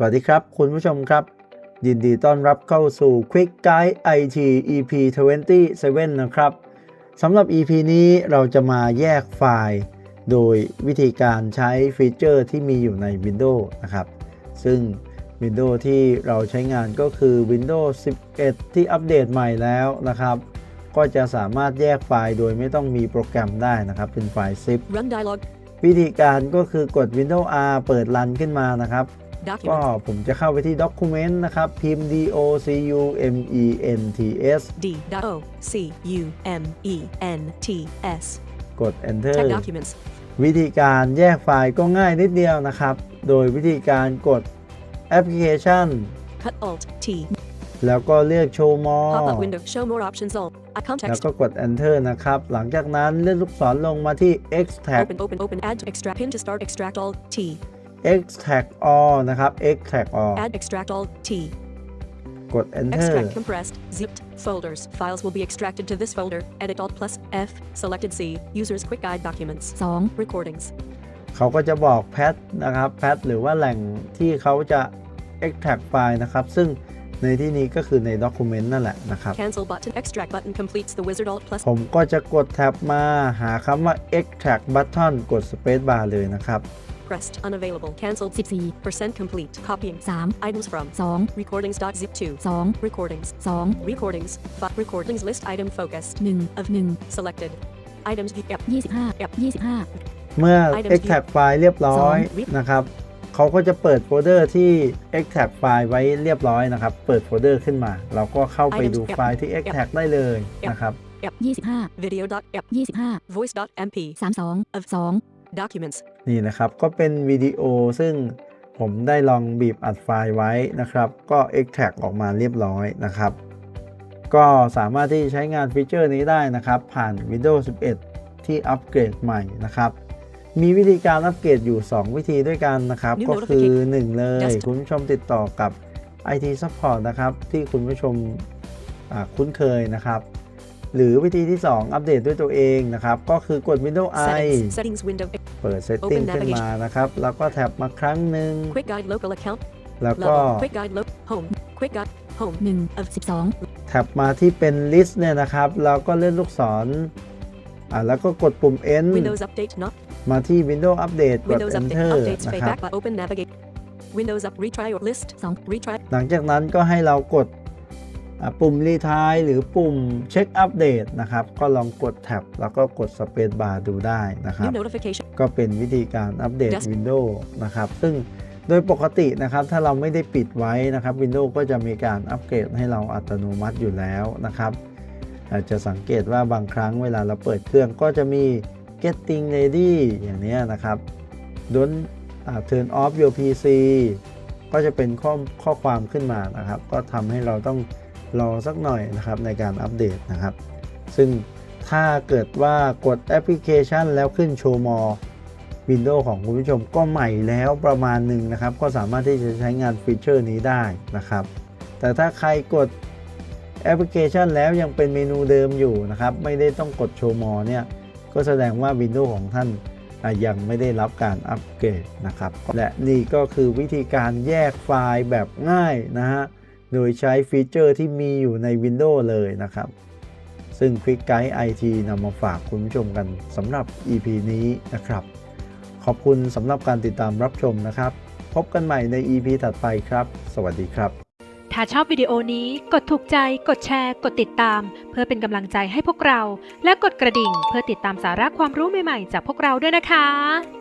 สวัสดีครับ คุณผู้ชมครับ ยินดีต้อนรับเข้าสู่ Quick Guide IT EP 27 นะครับสำหรับ EP นี้เราจะมาแยกไฟล์ โดยวิธีการใช้ฟีเจอร์ที่มีอยู่ใน Windows นะครับ ซึ่ง Windows ที่เราใช้งานก็คือ Windows 11 ที่อัปเดตใหม่แล้วนะครับ ก็จะสามารถแยกไฟล์โดยไม่ต้องมีโปรแกรมได้นะครับ เป็นไฟล์ zip Run dialog. วิธีการก็คือกด Windows R เปิดรันขึ้นมานะครับ ก็ Document. ผมจะเข้าไปที่ Document นะครับ พิมพ์ D O C U M E N T S D. dot O. C. U. M. E. N. T. S. กด Enter Tech documents. วิธีการแยกไฟล์ก็ง่ายนิดเดียวนะครับ โดยวิธีการกดแอปพลิเคชัน Cut Alt. T. แล้วก็เลือก Show More Pop up window. Show more options. All. A แล้ว context. ก็กด Enter นะครับ หลังจากนั้นเลื่อนลูกศรลงมาที่ Extract Open. Open. Open. Add. Extract. Pin to start. Extract all. T. Extract All นะครับ Extract All Add. Extract all. T. กด Enter Extract compressed. Zipped folders. Files will be extracted to this folder. Edit Alt plus F. Selected C. Users quick guide documents. 2. Recordings. เขาก็จะบอกแพทนะครับแพทหรือว่าแหล่งที่เขาจะ extract ไฟล์นะครับ ซึ่งในที่นี้ก็คือใน document นั่นแหละนะครับ Cancel button. Extract button completes the wizard Alt plus ผมก็จะกดแท็บมาหาคำว่า extract button กด space bar เลยนะครับ pressed. Unavailable. Cancelled. 14 Percent complete. Copying. 3 Items from 2 recordings.zip 2. 2 Recordings. 2 Recordings. Fi- recordings list item focused. 1 Of 1 selected. Items view. Yep. 25 25 เมื่อ Items extract ไฟล์เรียบร้อยสองนะครับเขาก็จะเปิดโฟลเดอร์ที่ extract ไฟล์ไว้เรียบร้อยนะครับ เปิดโฟลเดอร์ขึ้นมา เราก็เข้าไป Items ดูไฟล์ที่ extract ได้เลยนะครับ25 Video. Dot. Yep. 25 Voice. Dot. MP. 32 Of 2 documents. นี่นะครับก็เป็นวิดีโอซึ่งผมได้ลองบีบอัดไฟล์ไว้นะครับ ก็ extract ออกมาเรียบร้อยนะครับ ก็สามารถที่จะใช้งานฟีเจอร์นี้ได้นะครับ ผ่าน Windows 11 ที่อัปเกรดใหม่นะครับมีวิธีการอัปเกรดอยู่ 2 วิธีด้วยกันนะครับ New ก็คือ notification 1เลย Desktop คุณผู้ชมติดต่อกับ IT Support นะครับ ที่คุณผู้ชมอ่าคุ้นเคยนะครับ หรือวิธีที่ 2 อัปเดตด้วยตัวเองนะครับ ก็คือกด Windows I Settings. Settings window. เปิด Setting Open ขึ้นมานะครับ แล้วก็แท็บมาครั้งหนึ่ง Quick guide local account. แล้วก็ Level. Quick guide local. Home. Quick guide. Home. 1 Of 12แท็บมาที่เป็น list เนี่ยนะครับแล้วก็เลื่อนลูกศรอ่าแล้วก็กดปุ่ม N Windows update. Not. มาที่ Windows Update กด Windows update. Enter Updates. นะ Fade ครับ back. By open navigate. Windows up. Retry or list. 2 Retry. หลังจากนั้นก็ให้เรากด อ่าปุ่ม Retry หรือปุ่ม Check Update นะครับ ก็ลองกดแท็บแล้วก็กด Space Bar ดูได้นะครับ New notification. ก็เป็นวิธีการอัปเดต Desk Windows นะครับ ซึ่งโดยปกตินะครับ ถ้าเราไม่ได้ปิดไว้นะครับ Windows ก็จะมีการอัปเกรดให้เราอัตโนมัติอยู่แล้วนะครับ อาจจะสังเกตว่าบางครั้งเวลาเราเปิดเครื่องก็จะมี getting ready อย่างนี้นะครับ don't อ่า turn off your PC ก็จะเป็นข้อข้อความขึ้นมานะครับ ก็ทำให้เราต้อง รอสักหน่อยนะครับในการอัปเดตนะครับ ซึ่งถ้าเกิดว่ากดแอปพลิเคชันแล้วขึ้นโชว์มอ Windows ของคุณผู้ชมก็ใหม่แล้วประมาณหนึ่งนะครับ ก็สามารถที่จะใช้งานฟีเจอร์นี้ได้นะครับ แต่ถ้าใครกดแอปพลิเคชันแล้วยังเป็นเมนูเดิมอยู่นะครับ ไม่ได้ต้องกดโชว์มอเนี่ย ก็แสดงว่า Windows ของท่านยังไม่ได้รับการอัปเกรดนะครับ และนี่ก็คือวิธีการแยกไฟล์แบบง่ายนะฮะ โดยใช้ฟีเจอร์ที่มีอยู่ใน Windows เลยนะครับ ซึ่ง Quick Guide IT นำมาฝากคุณผู้ชมกันสำหรับ EP นี้นะครับ ขอบคุณสำหรับการติดตามรับชมนะครับ พบกันใหม่ใน EP ถัดไปครับ สวัสดีครับ ถ้าชอบวิดีโอนี้กดถูกใจ กดแชร์ กดติดตาม เพื่อเป็นกำลังใจให้พวกเรา และกดกระดิ่งเพื่อติดตามสาระความรู้ใหม่ๆ จากพวกเราด้วยนะคะ